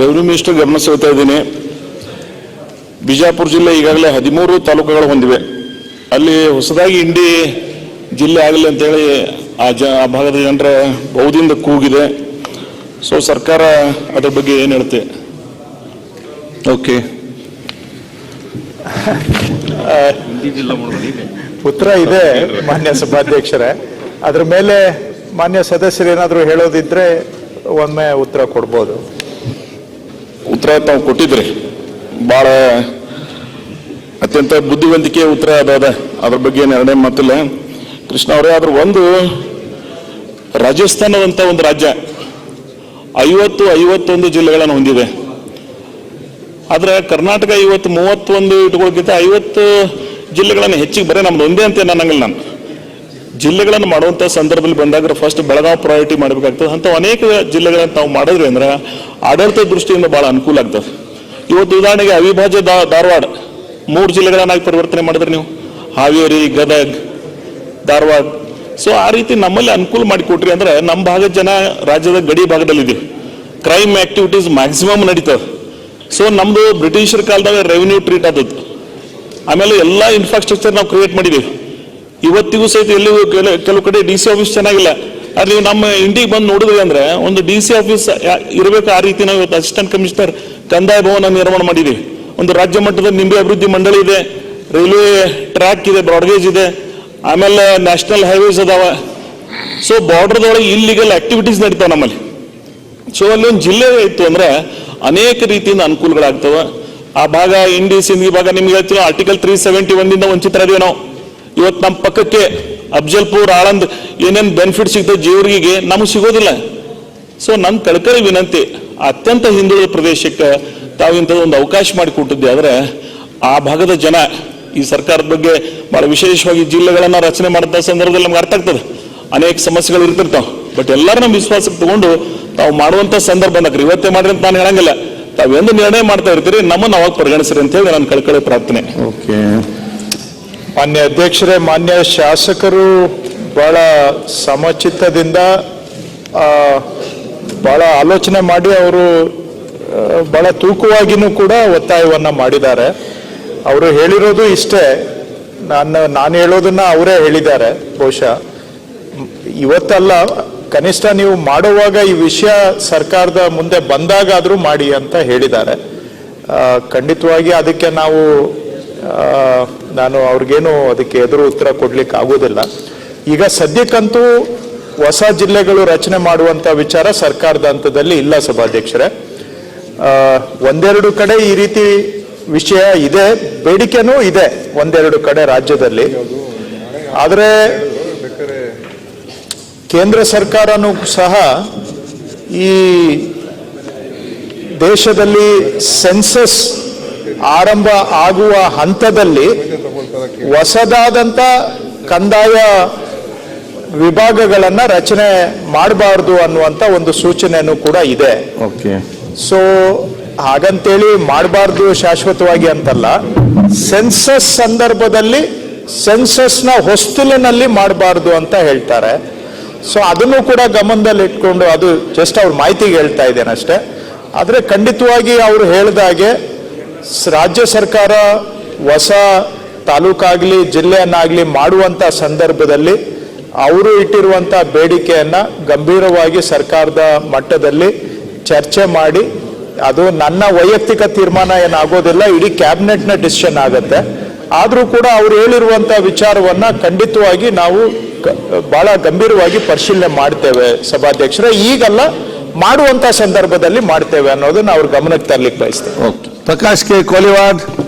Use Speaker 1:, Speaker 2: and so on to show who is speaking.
Speaker 1: Revenue minister ಗಮನ ಸೆಳ್ತಾ ಇದ್ದೀನಿ. ಬಿಜಾಪುರ ಜಿಲ್ಲೆ ಈಗಾಗಲೇ ಹದಿಮೂರು ತಾಲೂಕುಗಳು ಹೊಂದಿವೆ. ಅಲ್ಲಿ ಹೊಸದಾಗಿ ಇಂಡಿ ಜಿಲ್ಲೆ ಆಗಲಿ ಅಂತೇಳಿ ಆ ಜ, ಆ ಭಾಗದ ಜನರ ಬಹುದಿಂದ ಕೂಗಿದೆ. ಸೊ ಸರ್ಕಾರ ಅದ್ರ ಬಗ್ಗೆ ಏನು ಹೇಳುತ್ತೆ
Speaker 2: ಓಕೆ
Speaker 3: ಉತ್ತರ ಇದೆ, ಮಾನ್ಯ ಸಭಾಧ್ಯಕ್ಷರೇ. ಅದ್ರ ಮೇಲೆ ಮಾನ್ಯ ಸದಸ್ಯರು ಏನಾದರೂ ಹೇಳೋದಿದ್ರೆ ಒಮ್ಮೆ ಉತ್ತರ ಕೊಡ್ಬೋದು.
Speaker 1: ಉತ್ತರ ತಾವು ಕೊಟ್ಟಿದ್ರಿ. ಭಾಳ ಅತ್ಯಂತ ಬುದ್ಧಿವಂತಿಕೆ ಉತ್ತರ ಅದಾದ ಅದ್ರ ಬಗ್ಗೆ ಎರಡನೇ ಮಾತಿಲ್ಲ. ಕೃಷ್ಣ ಅವರೇ ಅದ್ರ ಒಂದು ರಾಜಸ್ಥಾನದಂತ ಒಂದು ರಾಜ್ಯ ಐವತ್ತು ಐವತ್ತೊಂದು ಜಿಲ್ಲೆಗಳನ್ನು ಹೊಂದಿದೆ. ಆದ್ರೆ ಕರ್ನಾಟಕ ಇವತ್ತು ಮೂವತ್ತೊಂದು ಇಟ್ಕೊಳ್ಳೋಕ್ಕಿಂತ ಐವತ್ತು ಜಿಲ್ಲೆಗಳನ್ನು ಹೆಚ್ಚಿಗೆ ಬರೀ ನಮ್ದು ಒಂದೇ ಅಂತ ನಾನು. ಜಿಲ್ಲೆಗಳನ್ನು ಮಾಡುವಂಥ ಸಂದರ್ಭದಲ್ಲಿ ಬಂದಾಗ ಫಸ್ಟ್ ಬೆಳಗಾವಿ ಪ್ರಯಾರಿಟಿ ಮಾಡಬೇಕಾಗ್ತದೆ. ಅಂತ ಅನೇಕ ಜಿಲ್ಲೆಗಳನ್ನು ತಾವು ಮಾಡಿದ್ರಿ ಅಂದ್ರೆ ಆಡಳಿತ ದೃಷ್ಟಿಯಿಂದ ಬಹಳ ಅನುಕೂಲ ಆಗ್ತದೆ. ಇವತ್ತು ಉದಾಹರಣೆಗೆ ಅವಿಭಾಜ್ಯ ಧಾರವಾಡ, ಮೂರು ಜಿಲ್ಲೆಗಳನ್ನಾಗಿ ಪರಿವರ್ತನೆ ಮಾಡಿದ್ರಿ ನೀವು. ಹಾವೇರಿ, ಗದಗ್, ಧಾರವಾಡ. ಸೊ ಆ ರೀತಿ ನಮ್ಮಲ್ಲಿ ಅನುಕೂಲ ಮಾಡಿಕೊಟ್ರಿ ಅಂದ್ರೆ ನಮ್ಮ ಭಾಗದ ಜನ ರಾಜ್ಯದ ಗಡಿ ಭಾಗದಲ್ಲಿದ್ದೀವಿ ಕ್ರೈಮ್ ಆಕ್ಟಿವಿಟೀಸ್ ಮ್ಯಾಕ್ಸಿಮಮ್ ನಡೀತದೆ. ಸೊ ನಮ್ದು ಬ್ರಿಟಿಷರ ಕಾಲದಾಗ ರೆವಿನ್ಯೂ ಟ್ರೀಟ್ ಆದದ್ದು. ಆಮೇಲೆ ಎಲ್ಲ ಇನ್ಫ್ರಾಸ್ಟ್ರಕ್ಚರ್ ನಾವು ಕ್ರಿಯೇಟ್ ಮಾಡಿದ್ದೀವಿ ಇವತ್ತಿಗೂ ಸಹಿತ ಎಲ್ಲಿಗೂ ಕೆಲ- ಕೆಲವು ಕಡೆ ಡಿ ಸಿ ಆಫೀಸ್ ಚೆನ್ನಾಗಿಲ್ಲ. ಆದ್ರೆ ನೀವು ನಮ್ಮ ಇಂಡಿಗೆ ಬಂದು ನೋಡಿದ್ವಿ ಅಂದ್ರೆ ಒಂದು ಡಿ ಸಿ ಆಫೀಸ್ ಇರಬೇಕು ಆ ರೀತಿ ನಾವು ಇವತ್ತು ಅಸಿಸ್ಟೆಂಟ್ ಕಮಿಷನರ್ ಕಂದಾಯ ಭವನ ನಿರ್ಮಾಣ ಮಾಡಿದ್ವಿ. ಒಂದು ರಾಜ್ಯ ಮಟ್ಟದ ನಿಂಬೆ ಅಭಿವೃದ್ಧಿ ಮಂಡಳಿ ಇದೆ. ರೈಲ್ವೆ ಟ್ರ್ಯಾಕ್ ಇದೆ, ಬ್ರಾಡ್ಗೇಜ್ ಇದೆ. ಆಮೇಲೆ ನ್ಯಾಷನಲ್ ಹೈವೇಸ್ ಅದಾವ. ಸೊ ಬಾರ್ಡರ್ದೊಳಗೆ ಇಲ್ಲಿಗೆಲ್ಲ ಆಕ್ಟಿವಿಟೀಸ್ ನಡೀತಾವ ನಮ್ಮಲ್ಲಿ. ಸೊ ಅಲ್ಲಿ ಒಂದು ಜಿಲ್ಲೆ ಇತ್ತು ಅಂದ್ರೆ ಅನೇಕ ರೀತಿಯಿಂದ ಅನುಕೂಲಗಳಾಗ್ತವೆ. ಆ ಭಾಗ ಇಂಡಿ ಸಿಂಧಿ ಭಾಗ ನಿಮ್ಗೆ ಹೇಳ್ತೀವಿ ಆರ್ಟಿಕಲ್ ತ್ರೀ ಸೆವೆಂಟಿ ಚಿತ್ರ ವಂಚಿತರಾದೀವಿ ನಾವು. ಇವತ್ತು ನಮ್ಮ ಪಕ್ಕಕ್ಕೆ ಅಫ್ಜಲ್ಪುರ್, ಆಳಂದ್ ಏನೇನು ಬೆನಿಫಿಟ್ ಸಿಗ್ತದೆ ಜೀವರಿಗೆ ನಮಗೆ ಸಿಗೋದಿಲ್ಲ. ಸೊ ನನ್ನ ಕಳ್ಕಳಿ ವಿನಂತಿ, ಅತ್ಯಂತ ಹಿಂದುಳಿದ ಪ್ರದೇಶಕ್ಕೆ ತಾವು ಒಂದು ಅವಕಾಶ ಮಾಡಿಕೊಟ್ಟಿದ್ದೆ ಆದರೆ ಆ ಭಾಗದ ಜನ ಈ ಸರ್ಕಾರದ ಬಗ್ಗೆ ಭಾಳ ವಿಶೇಷವಾಗಿ ಜಿಲ್ಲೆಗಳನ್ನು ರಚನೆ ಮಾಡಿದ ಸಂದರ್ಭದಲ್ಲಿ ನಮ್ಗೆ ಅರ್ಥ ಆಗ್ತದೆ. ಅನೇಕ ಸಮಸ್ಯೆಗಳು ಇರ್ತಿರ್ತಾವೆ. ಬಟ್ ಎಲ್ಲರನ್ನ ವಿಶ್ವಾಸಕ್ಕೆ ತಗೊಂಡು ತಾವು ಮಾಡುವಂಥ ಸಂದರ್ಭ ಬಂದಾಗ ಇವತ್ತೇ ಮಾಡ್ರಿ ಅಂತ ನಾನು ಹೇಳಂಗಿಲ್ಲ. ತಾವು ಎಂದು ನಿರ್ಣಯ ಮಾಡ್ತಾ ಇರ್ತೀರಿ, ನಮ್ಮನ್ನು ಅವಾಗ ಪರಿಗಣಿಸ್ರಿ ಅಂತ ಹೇಳಿ ನಾನು ಕಳ್ಕಳಿ ಪ್ರಾರ್ಥನೆ.
Speaker 2: ಓಕೆ
Speaker 3: ಮಾನ್ಯ ಅಧ್ಯಕ್ಷರೇ, ಮಾನ್ಯ ಶಾಸಕರು ಬಹಳ ಸಮಚಿತ್ತದಿಂದ ಬಹಳ ಆಲೋಚನೆ ಮಾಡಿ ಅವರು ಬಹಳ ತೂಕವಾಗಿನೂ ಕೂಡ ಒತ್ತಾಯವನ್ನ ಮಾಡಿದ್ದಾರೆ. ಅವರು ಹೇಳಿರೋದು ಇಷ್ಟೇ. ನಾನು ನಾನು ಹೇಳೋದನ್ನ ಅವರೇ ಹೇಳಿದ್ದಾರೆ. ಬಹುಶಃ, ಇವತ್ತಲ್ಲ, ಕನಿಷ್ಠ ನೀವು ಮಾಡುವಾಗ ಈ ವಿಷಯ ಸರ್ಕಾರದ ಮುಂದೆ ಬಂದಾಗಾದರೂ ಮಾಡಿ ಅಂತ ಹೇಳಿದ್ದಾರೆ. ಖಂಡಿತವಾಗಿ ಅದಕ್ಕೆ ನಾವು ನಾನು ಅವ್ರಿಗೇನು ಅದಕ್ಕೆ ಎದುರು ಉತ್ತರ ಕೊಡ್ಲಿಕ್ಕೆ ಆಗೋದಿಲ್ಲ. ಈಗ ಸದ್ಯಕ್ಕಂತೂ ಹೊಸ ಜಿಲ್ಲೆಗಳು ರಚನೆ ಮಾಡುವಂತ ವಿಚಾರ ಸರ್ಕಾರದ ಹಂತದಲ್ಲಿ ಇಲ್ಲ ಸಭಾಧ್ಯಕ್ಷರೇ. ಒಂದೆರಡು ಕಡೆ ಈ ರೀತಿ ವಿಷಯ ಇದೆ, ಬೇಡಿಕೆನೂ ಇದೆ ಒಂದೆರಡು ಕಡೆ ರಾಜ್ಯದಲ್ಲಿ. ಆದರೆ ಕೇಂದ್ರ ಸರ್ಕಾರನೂ ಸಹ ಈ ದೇಶದಲ್ಲಿ ಸೆನ್ಸಸ್ ಆರಂಭ ಆಗುವ ಹಂತದಲ್ಲಿ ಹೊಸದಾದಂಥ ಕಂದಾಯ ವಿಭಾಗಗಳನ್ನು ರಚನೆ ಮಾಡಬಾರ್ದು ಅನ್ನುವಂತ ಒಂದು ಸೂಚನೆಯೂ ಕೂಡ ಇದೆ.
Speaker 2: ಓಕೆ
Speaker 3: ಸೊ ಹಾಗಂತೇಳಿ ಮಾಡಬಾರ್ದು ಶಾಶ್ವತವಾಗಿ ಅಂತಲ್ಲ ಸೆನ್ಸಸ್ ಸಂದರ್ಭದಲ್ಲಿ ಸೆನ್ಸಸ್ನ ಹೊಸ್ತಿಲಿನಲ್ಲಿ ಮಾಡಬಾರ್ದು ಅಂತ ಹೇಳ್ತಾರೆ. ಸೊ ಅದನ್ನು ಕೂಡ ಗಮನದಲ್ಲಿ ಇಟ್ಕೊಂಡು ಅದು ಜಸ್ಟ್ ಅವ್ರ ಮಾಹಿತಿಗೆ ಹೇಳ್ತಾ ಇದ್ದೇನೆ ಅಷ್ಟೇ ಆದರೆ ಖಂಡಿತವಾಗಿ ಅವರು ಹೇಳಿದಾಗೆ ರಾಜ್ಯ ಸರ್ಕಾರ ಹೊಸ ತಾಲೂಕಾಗಲಿ, ಜಿಲ್ಲೆಯನ್ನಾಗಲಿ ಮಾಡುವಂತ ಸಂದರ್ಭದಲ್ಲಿ ಅವರು ಇಟ್ಟಿರುವಂಥ ಬೇಡಿಕೆಯನ್ನ ಗಂಭೀರವಾಗಿ ಸರ್ಕಾರದ ಮಟ್ಟದಲ್ಲಿ ಚರ್ಚೆ ಮಾಡಿ, ಅದು ನನ್ನ ವೈಯಕ್ತಿಕ ತೀರ್ಮಾನ ಏನಾಗೋದಿಲ್ಲ, ಇಡೀ ಕ್ಯಾಬಿನೆಟ್ನ ಡಿಸಿಷನ್ ಆಗುತ್ತೆ. ಆದರೂ ಕೂಡ ಅವ್ರು ಹೇಳಿರುವಂತ ವಿಚಾರವನ್ನ ಖಂಡಿತವಾಗಿ ನಾವು ಬಹಳ ಗಂಭೀರವಾಗಿ ಪರಿಶೀಲನೆ ಮಾಡ್ತೇವೆ ಸಭಾಧ್ಯಕ್ಷರ. ಈಗಲ್ಲ, ಮಾಡುವಂತ ಸಂದರ್ಭದಲ್ಲಿ ಮಾಡ್ತೇವೆ ಅನ್ನೋದನ್ನ ಅವ್ರ ಗಮನಕ್ಕೆ ತರಲಿಕ್ಕೆ ಬಯಸ್ತೇವೆ.
Speaker 2: ಓಕೆ. પ્રકાશ કે કોલીવાડ